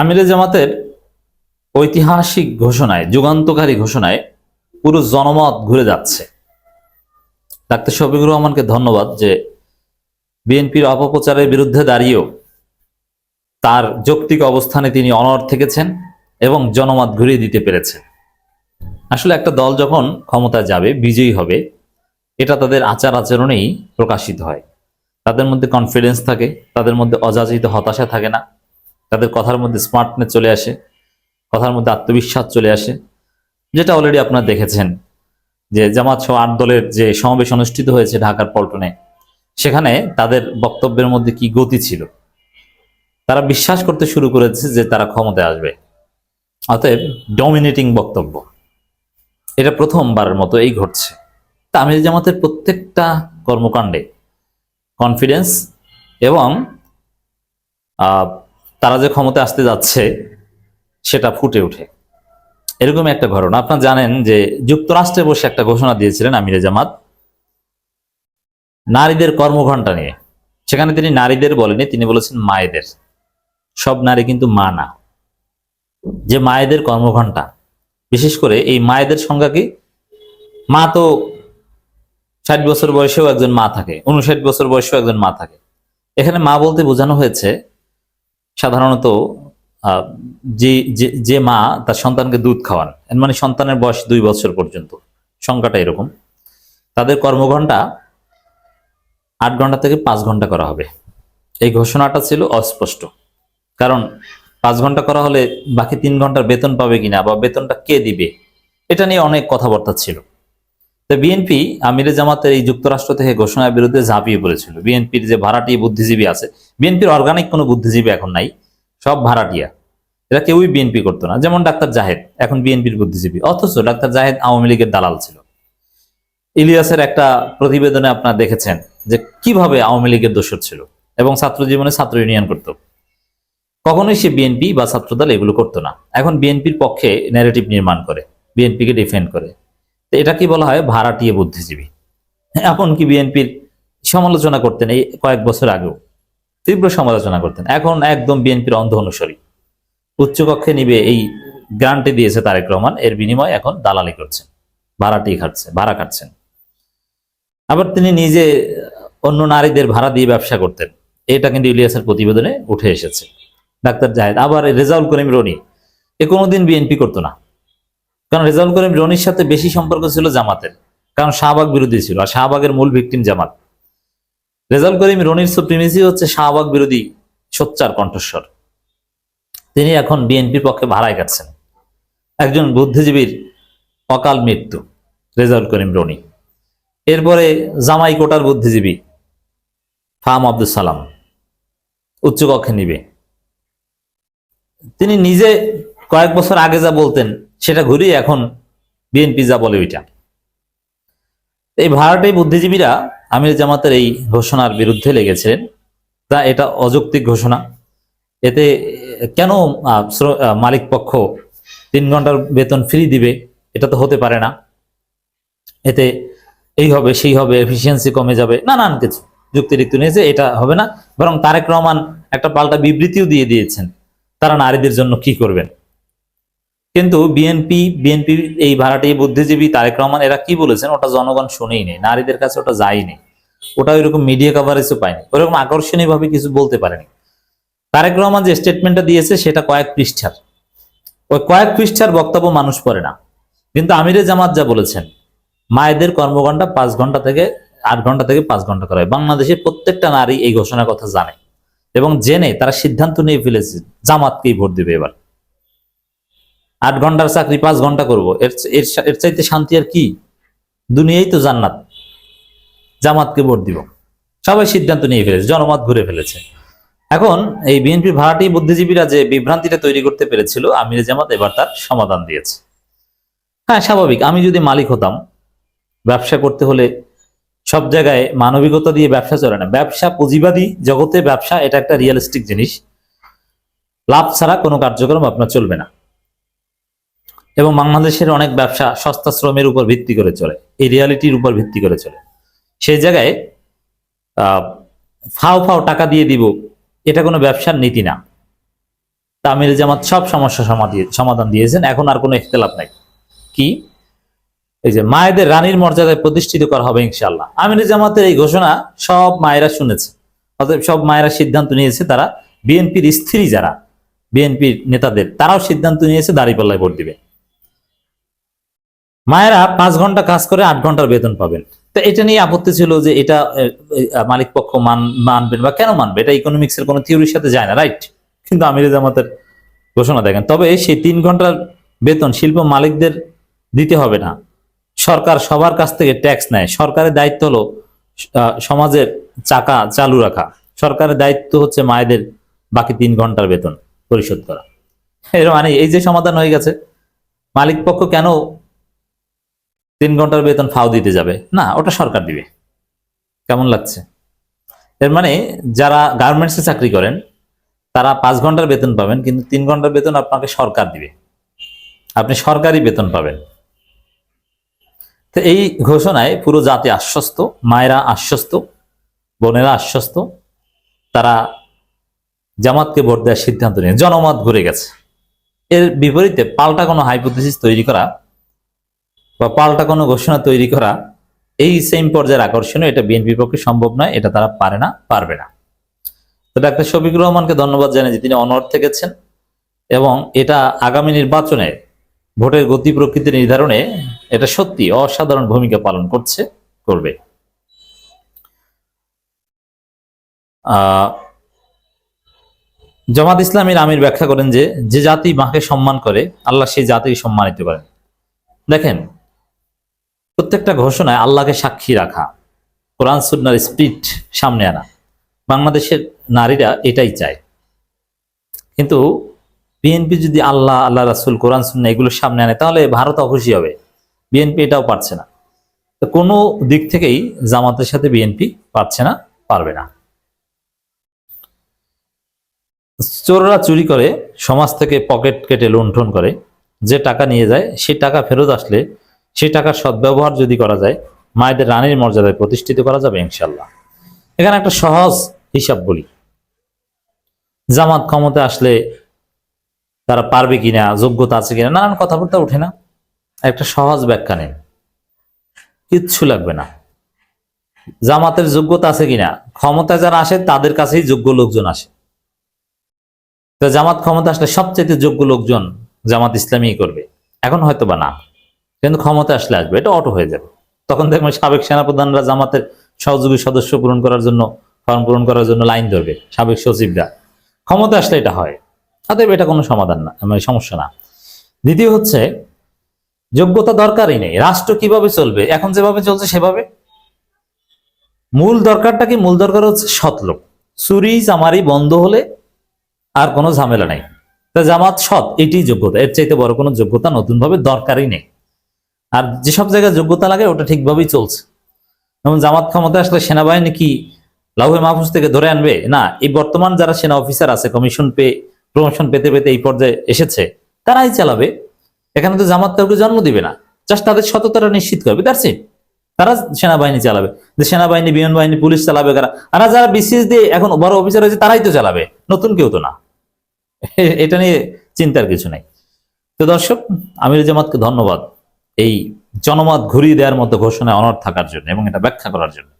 আমিরে জামাতের ঐতিহাসিক ঘোষণায়, যুগান্তকারী ঘোষণায় পুরো জনমত ঘুরে যাচ্ছে। ডাক্তার শফিকুর রহমানকে ধন্যবাদ যে বিএনপির অপপ্রচারের বিরুদ্ধে দাঁড়িয়েও তার যৌক্তিক অবস্থানে তিনি অনড় থেকেছেন এবং জনমত ঘুরিয়ে দিতে পেরেছেন। আসলে একটা দল যখন ক্ষমতায় যাবে, বিজয়ী হবে, এটা তাদের আচার আচরণেই প্রকাশিত হয়। তাদের মধ্যে কনফিডেন্স থাকে, তাদের মধ্যে অযাচিত হতাশা থাকে না। তাদের কথার মধ্যে স্মার্টনেস চলে আসে, কথার মধ্যে আত্মবিশ্বাস চলে আসে, যেটা অলরেডি আপনারা দেখেছেন যে জামাত সহ আট দলের যে সমাবেশ অনুষ্ঠিত হয়েছে ঢাকার পল্টনে, সেখানে তাদের বক্তব্যের মধ্যে কি গতি ছিল? তারা বিশ্বাস করতে শুরু করেছে যে তারা ক্ষমতায় আসবে। অতএব ডমিনেটিং বক্তব্য। এটা প্রথমবারের মতো এই ঘটছে। তা আমির জামাতের প্রত্যেকটা কর্মকাণ্ডে কনফিডেন্স এবং তারা যে ক্ষমতা আসতে যাচ্ছে, সেটা ফুটে ওঠে। এরকম একটা ঘটনা। আপনারা জানেন যে যুক্তরাষ্ট্রে বসে একটা ঘোষণা দিয়েছিলেন আমিরে জামাত, নারীদের কর্মঘণ্টা নিয়ে। সেখানে তিনি নারীদের বলেনি তিনি বলেছেন মায়েদের। সব নারী কিন্তু মা না। যে মায়েদের কর্মঘণ্টা, বিশেষ করে এই মায়েদের সংখ্যা কি? মা তো ষাট বছর বয়সেও একজন মা থাকে, উনষাট বছর বয়সেও একজন মা থাকে। এখানে মা বলতে বোঝানো হয়েছে সাধারণত যে- যে মা তার সন্তানকে দুধ খাওয়ান মানে সন্তানের বয়স দুই বছর পর্যন্ত, সংখ্যাটা এরকম, তাদের কর্মঘণ্টা আট ঘণ্টা থেকে পাঁচ ঘণ্টা করা হবে। এই ঘোষণাটা ছিল অস্পষ্ট, কারণ পাঁচ ঘণ্টা করা হলে বাকি তিন ঘণ্টার বেতন পাবে কিনা বা বেতনটা কে দিবে, এটা নিয়ে অনেক কথাবার্তা ছিল। বিএনপি আমিরে জামাতের এই যুক্তরাষ্ট্র থেকে ঘোষণার বিরুদ্ধে ঝাঁপিয়ে পড়েছিল। বিএনপির যে ভাড়াটিয়া বুদ্ধিজীবী আছে বিএনপির অর্গানিক কোনো বুদ্ধিজীবী এখন নাই, সব ভাড়াটিয়া। এরা কেউই বিএনপি করতো না, যেমন ডাক্তার জাহেদ, এখন বিএনপির বুদ্ধিজীবী। অথচ ডাক্তার জাহেদ আওয়ামী লীগের দালাল ছিল। ইলিয়াসের একটা প্রতিবেদনে আপনারা দেখেছেন যে কীভাবে আওয়ামী লীগের দোষর ছিল এবং ছাত্র জীবনে ছাত্র ইউনিয়ন করত। কখনোই সে বিএনপি বা ছাত্রদল এগুলো করতো না। এখন বিএনপির পক্ষে ন্যারেটিভ নির্মাণ করে বিএনপিকে ডিফেন্ড করে। এটা কি বলা হয়? ভাড়াটিয়ে বুদ্ধিজীবী। এমনকি বিএনপির সমালোচনা করতেন এই কয়েক বছর আগেও? তীব্র সমালোচনা করতেন। এখন একদম বিএনপির অন্ধ অনুসারী। উচ্চকক্ষে নিবে এই গ্রান্টে দিয়েছে তারেক রহমান, এর বিনিময়ে এখন দালালি করছেন। ভাড়াটি খাচ্ছে ভাড়া খাচ্ছেন আবার তিনি নিজে অন্য নারীদের ভাড়া দিয়ে ব্যবসা করতেন। এটা কিন্তু ইলিয়াসের প্রতিবেদনে উঠে এসেছে। ডাক্তার জাহেদ, আবার রেজাউল করিম রনি, এ কোনোদিন বিএনপি করতো না। কারণ রেজাউল করিম রনির সাথে বেশি সম্পর্ক ছিল জামাতের, কারণ শাহবাগ বিরোধী ছিল আর শাহবাগের মূল ভিকটিম জামাত। রেজাউল করিম রনির সুপ্রিমেসি হচ্ছে শাহবাগ বিরোধী সোচ্চার কণ্ঠস্বর। তিনি এখন বিএনপির পক্ষে ভাড়ায় কাটছেন। একজন বুদ্ধিজীবীর অকাল মৃত্যু, রেজাউল করিম রনি। এরপরে জামাই কোটার বুদ্ধিজীবী ফাহাম আব্দুল সালাম, উচ্চকক্ষে নিবে। তিনি নিজে কয়েক বছর আগে যা বলতেন, সেটা ঘুরিয়ে এখন বিএনপি যা বলে ওইটা। এই ভাড়াটে বুদ্ধিজীবীরা আমির জামাতের এই ঘোষণার বিরুদ্ধে লেগেছিলেন। তা এটা অযৌক্তিক ঘোষণা। এতে কেন মালিক পক্ষ তিন ঘণ্টার বেতন ফ্রি দিবে, এটা তো হতে পারে না। এতে এই হবে, সেই হবে, এফিসিয়েন্সি কমে যাবে না নানান কিছু যুক্তিরিক্তি নিয়েছে এটা হবে না। বরং তারেক রহমান একটা পাল্টা বিবৃতিও দিয়ে দিয়েছেন, তারা নারীদের জন্য কি করবেন? কিন্তু বিএনপি বিএনপি এই ভাড়াটি বুদ্ধিজীবী তারেক রহমান, এরা কি বলেছেন? ওটা জনগণ শুনেই নেই নারীদের কাছে ওটা যায়নি ওটা ওইরকম মিডিয়া কভারেজও পায়নি আকর্ষণীয় ভাবে কিছু বলতে পারেনি। তারেক রহমান যে স্টেটমেন্টটা দিয়েছে, সেটা কয়েক পৃষ্ঠার। ওই কয়েক পৃষ্ঠার বক্তব্য মানুষ পড়ে না। কিন্তু আমিরে জামাত যা বলেছেন, মায়েদের কর্মঘণ্টা পাঁচ ঘণ্টা থেকে আট ঘণ্টা থেকে পাঁচ ঘণ্টা করা হয়। বাংলাদেশের প্রত্যেকটা নারী এই ঘোষণার কথা জানে এবং জেনে তারা সিদ্ধান্ত নিয়ে ফেলেছে, জামাতকেই ভোট দেবে এবার। আট ঘণ্টার চাকরি, পাঁচ ঘণ্টা করব। এর এর চাইতে শান্তি আর কি? দুনিয়াই তো জান্নাত। জামাতকে ভোট দিব। সবাই সিদ্ধান্ত নিয়ে ফেলেছে, জনমত ঘুরে ফেলেছে। এখন এই বিএনপি ভাড়াটি বুদ্ধিজীবীরা যে বিভ্রান্তিটা তৈরি করতে পেরেছিল, আমির জামাত এবার তার সমাধান দিয়েছে। হ্যাঁ স্বাভাবিক, আমি যদি মালিক হতাম, ব্যবসা করতে হলে সব জায়গায় মানবিকতা দিয়ে ব্যবসা চলে না। ব্যবসা পুঁজিবাদী জগতে ব্যবসা, এটা একটা রিয়েলিস্টিক জিনিস। লাভ ছাড়া কোনো কার্যক্রম আপনার চলবে না। এবং বাংলাদেশের অনেক ব্যবসা সস্তা শ্রমের উপর ভিত্তি করে চলে, এই রিয়ালিটির উপর ভিত্তি করে চলে। সেই জায়গায় ফাও ফাও টাকা দিয়ে দিব, এটা কোনো ব্যবসার নীতি না। তা আমির জামাত সব সমস্যা সমাধি- সমাধান দিয়েছেন, এখন আর কোনো ইখতলাফ নাই। কি? এই যে মায়েদের রানীর মর্যাদায় প্রতিষ্ঠিত করা হবে ইনশাল্লাহ আমির জামাতের এই ঘোষণা সব মায়েরা শুনেছে। অতএব সব মায়েরা সিদ্ধান্ত নিয়েছে, তারা বিএনপির স্ত্রী যারা, বিএনপির নেতাদের, তারাও সিদ্ধান্ত নিয়েছে, দাঁড়িপাল্লায় ভোট দিবে। মায়েরা পাঁচ ঘণ্টা কাজ করে আট ঘণ্টার বেতন পাবেন। তো এটা নিয়ে আপত্তি ছিল যে এটা মালিক পক্ষ মান, মানবেন বা কেন মানবে? এটা ইকোনমিক্সের কোনো থিওরির সাথে যায় না রাইট কিন্তু আমির জামাতের ঘোষণা দেখেন। তবে সেই তিন ঘণ্টার বেতন শিল্প মালিকদের দিতে হবে না। সরকার সবার কাছ থেকে ট্যাক্স নেয়। সরকারের দায়িত্ব হলো সমাজের চাকা চালু রাখা। সরকারের দায়িত্ব হচ্ছে মায়েদের বাকি তিন ঘণ্টার বেতন পরিশোধ করা। এর মানে এই যে সমাধান হয়ে গেছে। মালিক পক্ষ কেন তিন ঘণ্টার বেতন ফাও দিতে যাবে। না, ওটা সরকার দিবে। কেমন লাগছে? এর মানে যারা গার্মেন্টসে চাকরি করেন, তারা পাঁচ ঘণ্টার বেতন পাবেন, কিন্তু তিন ঘণ্টার বেতন আপনাকে সরকার দিবে। আপনি সরকারি বেতন পাবেন। তো এই ঘোষণায় পুরো জাতি আশ্বস্ত, মায়েরা আশ্বস্ত, বোনেরা আশ্বস্ত, তারা জামাতকে ভোট দেওয়ার সিদ্ধান্ত নিয়ে জনমত ঘুরে গেছে। এর বিপরীতে পাল্টা কোনো হাইপোথিসিস তৈরি করা বা পাল্টা কোনো ঘোষণা তৈরি করা, এই সেম পর্যায়ের আকর্ষণীয়, এটা বিএনপির পক্ষে সম্ভব নয়, এটা তারা পারে না, পারবে না। তো ডাক্তার শফিকুর রহমানকে ধন্যবাদ জানাই যে তিনি অনর্থে গেছেন এবং এটা আগামী নির্বাচনে ভোটের গতি প্রকৃতি নির্ধারণে এটা সত্যি অসাধারণ ভূমিকা পালন করছে, করবে। জামাত ইসলামের আমির ব্যাখ্যা করেন যে যে জাতি মাকে সম্মান করে, আল্লাহ সেই জাতিকে সম্মানিত করেন। দেখেন প্রত্যেকটা ঘোষণায় আল্লাহকে সাক্ষী রাখা, কোরআন, সুন্নার স্পিড সামনে আনা। বাংলাদেশের নারীরা এটাই চায়। কিন্তু বিএনপি যদি আল্লাহ আল্লাহ রাসুল, কোরআন সুন্না এগুলো সামনে আনে, তাহলে ভারত অখুশি হবে। বিএনপি এটাও পারছে না। তো কোনো দিক থেকেই জামাতের সাথে বিএনপি পারছে না, পারবে না। চোররা চুরি করে, সমাজ থেকে পকেট কেটে লুণ্ঠন করে, যে টাকা নিয়ে যায় সেই টাকা ফেরত আসলে সেই টাকার সদ্ব্যবহার যদি করা যায়, মায়েদের রানীর মর্যাদায় প্রতিষ্ঠিত করা যাবে ইনশাল্লাহ এখানে একটা সহজ হিসাব বলি। জামাত ক্ষমতা আসলে তারা পারবে কিনা, যোগ্যতা আছে কিনা, নানান কথাবার্তা ওঠে না। একটা সহজ ব্যাখ্যা নেন। কিচ্ছু লাগবে না। জামাতের যোগ্যতা আছে কিনা, ক্ষমতায় যারা আসে তাদের কাছেই যোগ্য লোকজন আসে। জামাত ক্ষমতা আসলে সবচেয়ে যোগ্য লোকজন জামাত ইসলামী করবে। এখন হয়তো বা না। কিন্তু ক্ষমতা আসলে আসবে, এটা অটো হয়ে যাবে। তখন দেখবেন সাবেক সেনাপ্রধানরা জামাতের সহযোগী সদস্য পূরণ করার জন্য, ফর্ম পূরণ করার জন্য লাইন ধরবে, সাবেক সচিবরা। ক্ষমতা আসলে এটা হয়। অতএব এটা কোনো সমাধান না মানে সমস্যা না। দ্বিতীয় হচ্ছে, যোগ্যতা দরকারই নেই। রাষ্ট্র কীভাবে চলবে, এখন যেভাবে চলছে সেভাবে। মূল দরকারটা কি? মূল দরকার হচ্ছে সৎলোক চুরি চামারি বন্ধ হলে আর কোনো ঝামেলা নেই। তা জামাত সৎ, এটি যোগ্যতা। এর চাইতে বড় কোনো যোগ্যতা নতুন ভাবে দরকারই নেই। আর যেসব জায়গায় যোগ্যতা লাগে, ওটা ঠিকভাবেই চলছে। যেমন জামাত ক্ষমতা আসলে সেনাবাহিনী কি লাউহে মাহফুজ থেকে ধরে আনবে? না, এই বর্তমান যারা সেনা অফিসার আছে কমিশন পে প্রমোশন পেতে পেতে এই পর্যায়ে এসেছে, তারাই চালাবে। এখানে তো জামাত কাউকে জন্ম দিবে না। জাস্ট তাদের সততাটা নিশ্চিত করবে দ্যাটস তারা সেনাবাহিনী চালাবে। যে সেনাবাহিনী, বিমান বাহিনী, পুলিশ চালাবে কারা? আর যারা বিসিএস দিয়ে এখন বড় অফিসার হয়েছে, তারাই তো চালাবে। নতুন কেউ তো না। এটা নিয়ে চিন্তার কিছু নাই। তো দর্শক, আমির জামাতকে ধন্যবাদ। এই জনমত ঘুরিয়ে দেওয়ার মতো ঘোষণায় অনর থাকার জন্য এবং এটা ব্যাখ্যা করার জন্য।